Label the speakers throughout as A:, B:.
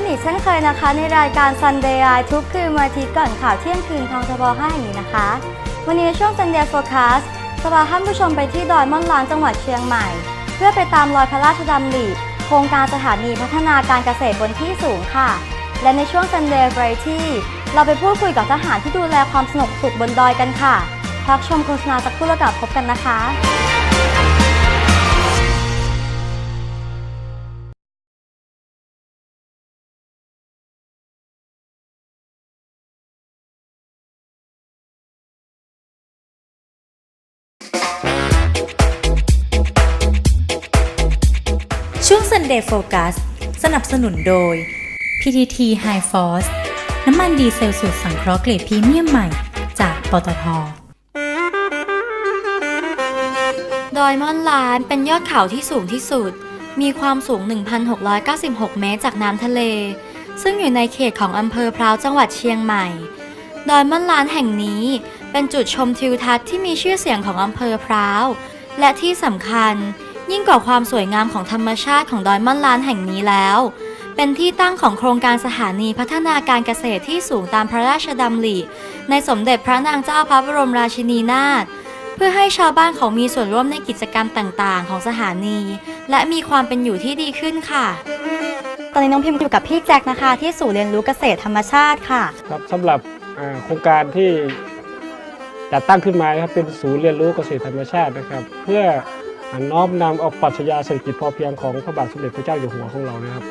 A: กันอีกเช่นเคยนะคะ ในรายการ Sunday Eye ทุกคืนวันอาทิตย์ก่อนข่าวเที่ยงคืนทางทบ5แห่งนี้นะคะ วันนี้ในช่วง Sunday Focus จะพาท่านผู้ชมไปที่ดอยม่อนลานจังหวัดเชียงใหม่ เพื่อไปตามรอยพระราชดำริโครงการสถานีพัฒนาการเกษตรบนที่สูงค่ะ และในช่วง Sunday Variety เราไปพูดคุยกับทหารที่ดูแลความสงบสุขบนดอยกันค่ะพักชมโฆษณาสักครู่แล้วกลับพบกันนะคะ
B: Monday Focus สนับสนุนโดย PTT High Force น้ำมันดีเซลสูตรสังเคราะห์เกรดพรีเมียมใหม่ จากปตท
A: ดอยม่อนล้านเป็นยอดเขาที่สูงที่สุด มีความสูง 1,696 เมตรจากน้ำทะเล ซึ่งอยู่ในเขตของอำเภอพร้าวจังหวัดเชียงใหม่ ดอยม่อนล้านแห่งนี้เป็นจุดชมทิวทัศน์ที่มีชื่อเสียงของอำเภอพร้าว และที่สำคัญ ยิ่งกว่าความสวยงามของธรรมชาติของดอยม่อนลานแห่งนี้แล้ว เป็นที่ตั้งของโครงการสถานีพัฒนาการเกษตรที่สูงตามพระราชดำริ ในสมเด็จพระนางเจ้าพระบรมราชินีนาถเพื่อให้ชาวบ้านเขามีส่วนร่วมในกิจกรรมต่างๆ ของสถานี และมีความเป็นอยู่ที่ดีขึ้นค่ะตอนนี้น้องพิมพ์อยู่กับพี่แจ็คนะคะ ที่ศูนย์เรียนรู้เกษตรธรรมชาติค่ะ
C: ครับสำหรับอ่าโครงการที่จัดตั้งขึ้นมานะครับเป็นศูนย์เรียนรู้เกษตรธรรมชาตินะครับ เพื่อ อน้อมนำเอาปรัชญาเศรษฐกิจพอเพียงของพระบาทสมเด็จพระเจ้าอยู่หัวของเรานะครับ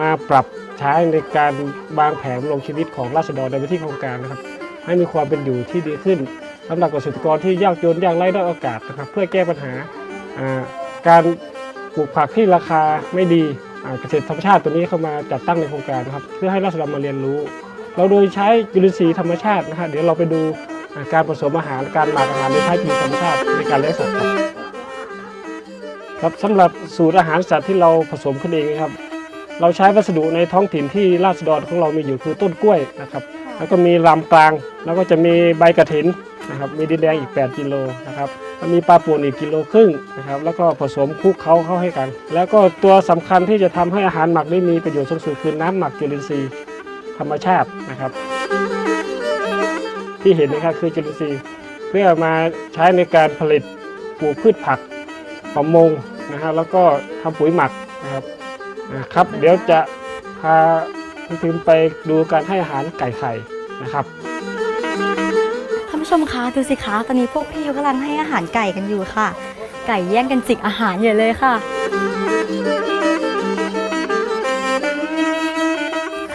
C: มาปรับใช้ในการวางแผนลงชีวิตของราษฎรในพื้นที่โครงการนะครับ ให้มีความเป็นอยู่ที่ดีขึ้นสำหรับเกษตรกรที่ยากจนยากไร้ด้อยโอกาสนะครับ เพื่อแก้ปัญหาการปลูกผักที่ราคาไม่ดีเกษตรธรรมชาติตัวนี้เข้ามาจัดตั้งในโครงการนะครับ เพื่อให้ราษฎรมาเรียนรู้ เราโดยใช้จุลินทรีย์ธรรมชาตินะฮะเดี๋ยวเราไปดูการผสมอาหารการหมักอาหารโดยใช้จุลินทรีย์ธรรมชาติในการเลี้ยงสัตว์ครับ ครับสำหรับสูตรอาหารสัตว์ที่เราผสมขึ้นเองนะครับ เราใช้วัสดุในท้องถิ่นที่ราษฎรของเรามีอยู่คือต้นกล้วยนะครับ แล้วก็มีลำกลาง แล้วก็จะมีใบกระถินนะครับ มีดินแดงอีก 8 กิโลนะครับแล้วมีปลาป่นอีกกิโลครึ่งนะครับ แล้วก็ผสมคลุกเคล้าเข้าให้กัน แล้วก็ตัวสำคัญที่จะทำให้อาหารหมักได้มีประโยชน์สูงสุดคือน้ำหมักจุลินทรีย์ธรรมชาตินะครับ ที่เห็นนะครับคือจุลินทรีย์ เพื่อมาใช้ในการผลิตปลูกพืชผัก ประมงนะฮะแล้วก็ทำปุ๋ยหมักนะครับนะครับเดี๋ยวจะพาคุณพิมพ์ไปดูการให้อาหารไก่ไข่นะครับ
A: ท่านผู้ชมคะดูสิคะตอนนี้พวกพี่กำลังให้อาหารไก่กันอยู่ค่ะ ไก่แย่งกันจิกอาหารใหญ่เลยค่ะ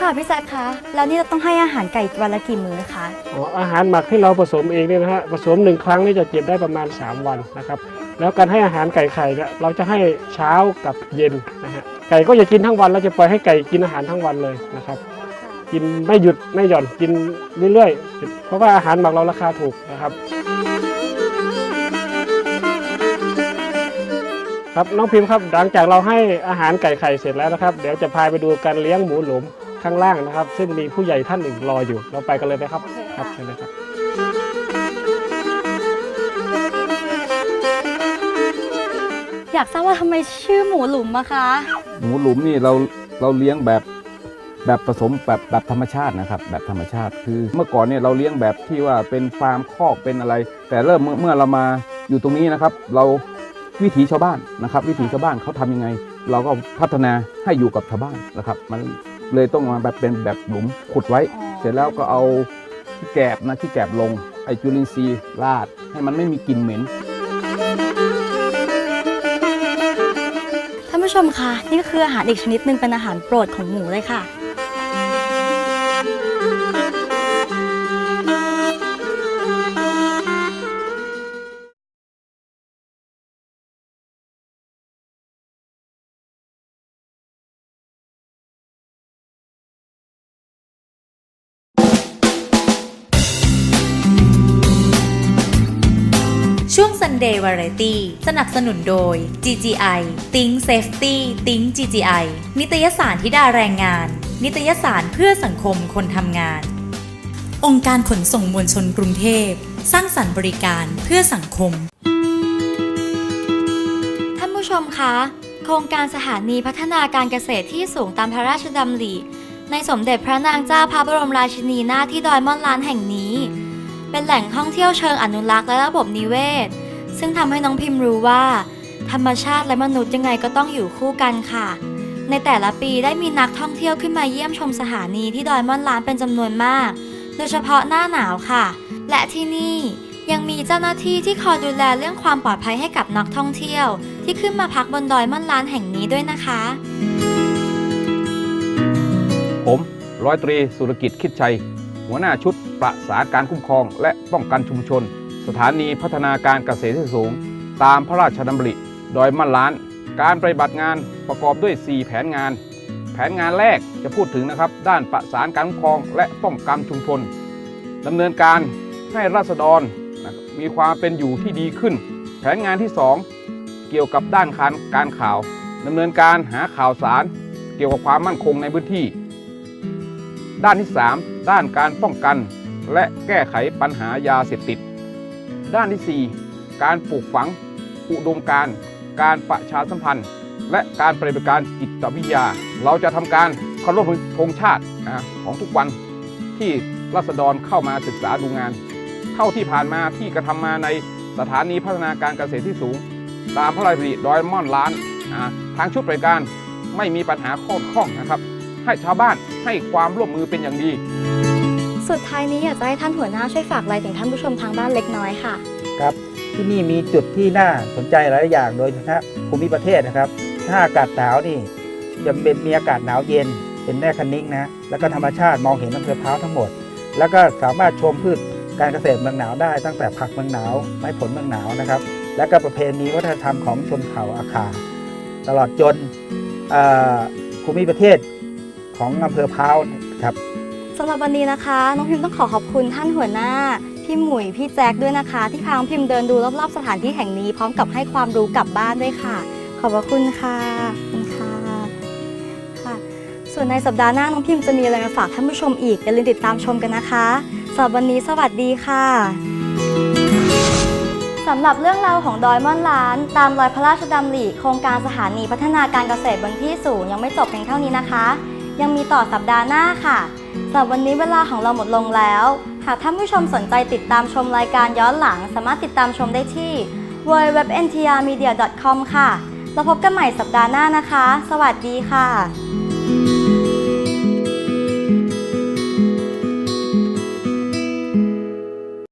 A: ค่ะพี่แจ๊คคะแล้วนี่เราต้องให้อาหารไก่วันละกี่มื้อคะ
C: อ๋ออาหารหมักที่เราผสมเองเนี่ยนะฮะผสมหนึ่งครั้งนี่จะเก็บได้ประมาณ 3 วันนะครับ แล้วการให้อาหารไก่ไข่เนี่ยเราจะให้เช้ากับเย็นนะฮะไก่ก็จะกินทั้งวันเราจะปล่อยให้ไก่กินอาหารทั้งวันเลยนะครับ กินไม่หยุดไม่หย่อนกินเรื่อยๆ เพราะว่าอาหารหมักเราราคาถูกนะครับครับน้องพิมพ์ครับหลังจากเราให้อาหารไก่ไข่เสร็จแล้วนะครับ เดี๋ยวจะพาไปดูการเลี้ยงหมูหลุม ข้างล่างนะครับ ซึ่งมีผู้ใหญ่ท่านหนึ่งรออยู่ เราไปกันเลยไหมครับ ครับเชิญเลยครับ
A: อยากทราบว่าทำไมชื่อหมูหลุมอะคะ
D: หมูหลุมนี่เราเราเลี้ยงแบบแบบผสมแบบแบบธรรมชาตินะครับ แบบธรรมชาติคือ เมื่อก่อนเนี่ยเราเลี้ยงแบบที่ว่าเป็นฟาร์มคอกเป็นอะไร แต่เริ่มเมื่อเมื่อเรามาอยู่ตรงนี้นะครับ เราวิถีชาวบ้านนะครับ วิถีชาวบ้านเขาทำยังไง เราก็พัฒนาให้อยู่กับชาวบ้านนะครับ มัน เลยต้องมาแบบเป็นแบบหลุมขุดไว้ เสร็จแล้วก็เอาที่แกบนะที่แกบลง ไอจุลินทรีย์ราดให้มันไม่มีกลิ่นเหม็น
A: ท่านผู้ชมคะนี่ก็คืออาหารอีกชนิดหนึ่งเป็นอาหารโปรดของหมูเลยค่ะ
B: Sunday Variety สนับสนุนโดย GGI Think Safety Think GGI นิตยสารที่ดาแรงงาน นิตยสารเพื่อสังคมคนทำงาน องค์การขนส่งมวลชนกรุงเทพ สร้างสรรค์บริการเพื่อสังคม
A: ท่านผู้ชมคะ โครงการสถานีพัฒนาการเกษตรที่สูงตามพระราชดำริในสมเด็จพระนางเจ้าพระบรมราชินีนาที่ดอยม่อนล้านแห่งนี้ เป็นแหล่งท่องเที่ยวเชิงอนุรักษ์และระบบนิเวศ ซึ่งทำให้น้องพิมพ์รู้ว่า ธรรมชาติและมนุษย์ยังไงก็ต้องอยู่คู่กันค่ะ ในแต่ละปีได้มีนักท่องเที่ยวขึ้นมาเยี่ยมชมสถานีที่ดอยม่อนล้านเป็นจำนวนมาก โดยเฉพาะหน้าหนาวค่ะ และที่นี่ยังมีเจ้าหน้าที่ที่คอยดูแลเรื่องความปลอดภัยให้กับนักท่องเที่ยว ที่ขึ้นมาพักบนดอยม่อนล้านแห่งนี้ด้วยนะคะ
D: ผมร้อยตรีสุรกิจคิดชัย หัวหน้าชุดประสานการคุ้มครองและป้องกันชุมชน สถานีพัฒนาการเกษตรที่สูง ตามพระราชดำริดอยมันล้าน การปฏิบัติงานประกอบด้วย 4 แผนงาน แผนงานแรกจะพูดถึงนะครับ ด้านประสานการคุ้มครอง และป้องกันชุมชนดำเนินการให้ราษฎรนมีความเป็นอยู่ที่ดีขึ้น แผนงานที่ 2 เกี่ยวกับด้านการการข่าวดำเนินการหาข่าวสาร เกี่ยวกับความมั่นคงในพื้นที่ ด้านที่ 3 ด้านการป้องกัน และแก้ไขปัญหายาเสพติด ด้านที่ 4 การปลูกฝัง อุดมการณ์การประชาสัมพันธ์ และการปฏิบัติการจิตวิทยา เราจะทำการเคารพธงชาติของทุกวันที่รัษฎรเข้ามาศึกษาดูงาน เท่าที่ผ่านมาที่กระทำมาในสถานีพัฒนาการเกษตรที่สูง ตามพระราชดำริดอยม่อนล้านทางชุดบริการไม่มีปัญหาข้อข้องนะครับ ให้ชาวบ้านให้ความร่วมมือเป็นอย่างดี
A: สุดท้ายนี้อยากจะให้ท่านหัวหน้าช่วยฝากอะไรถึงท่านผู้ชมทางบ้านเล็กน้อยค่ะ
E: ครับ ที่นี่มีจุดที่น่าสนใจหลายอย่างโดยเฉพาะภูมิประเทศนะครับ ถ้าอากาศหนาวนี่จะเป็นมีอากาศหนาวเย็น เป็นแม่คันนิ้งนะแล้วก็ธรรมชาติมองเห็นอำเภอพร้าวทั้งหมด แล้วก็สามารถชมพืชการเกษตรเมืองหนาวได้ตั้งแต่ผักเมืองหนาวไม้ผลเมืองหนาวนะครับ แล้วก็ประเพณีวัฒนธรรมของชนเผ่าอาคา ตลอดจนภูมิประเทศของอำเภอพร้าวครับ
A: สำหรับวันนี้นะคะ น้องพิมพ์ต้องขอขอบคุณท่านหัวหน้า พี่หมุยพี่แจ็คด้วยนะคะ ที่พาน้องพิมพ์เดินดูรอบๆสถานที่แห่งนี้ พร้อมกับให้ความรู้กลับบ้านด้วยค่ะ ขอบพระคุณค่ะคุณค่ะค่ะ ส่วนในสัปดาห์หน้าน้องพิมพ์จะมีอะไรมาฝากท่านผู้ชมอีกอย่าลืมติดตามชมกันนะคะสำหรับวันนี้สวัสดีค่ะสำหรับเรื่องราวของดอยม่อนล้าน ตามรอยพระราชดำริโครงการสถานีพัฒนาการเกษตรบนที่สูงยังไม่จบเพียงเท่านี้นะคะ ยังมีต่อสัปดาห์หน้าค่ะ สำหรับวันนี้เวลาของเราหมดลงแล้ว หากท่านผู้ชมสนใจติดตามชมรายการย้อนหลัง สามารถติดตามชมได้ที่ www.ntrmedia.com ค่ะแล้วพบกันใหม่สัปดาห์หน้านะคะ สวัสดีค่ะ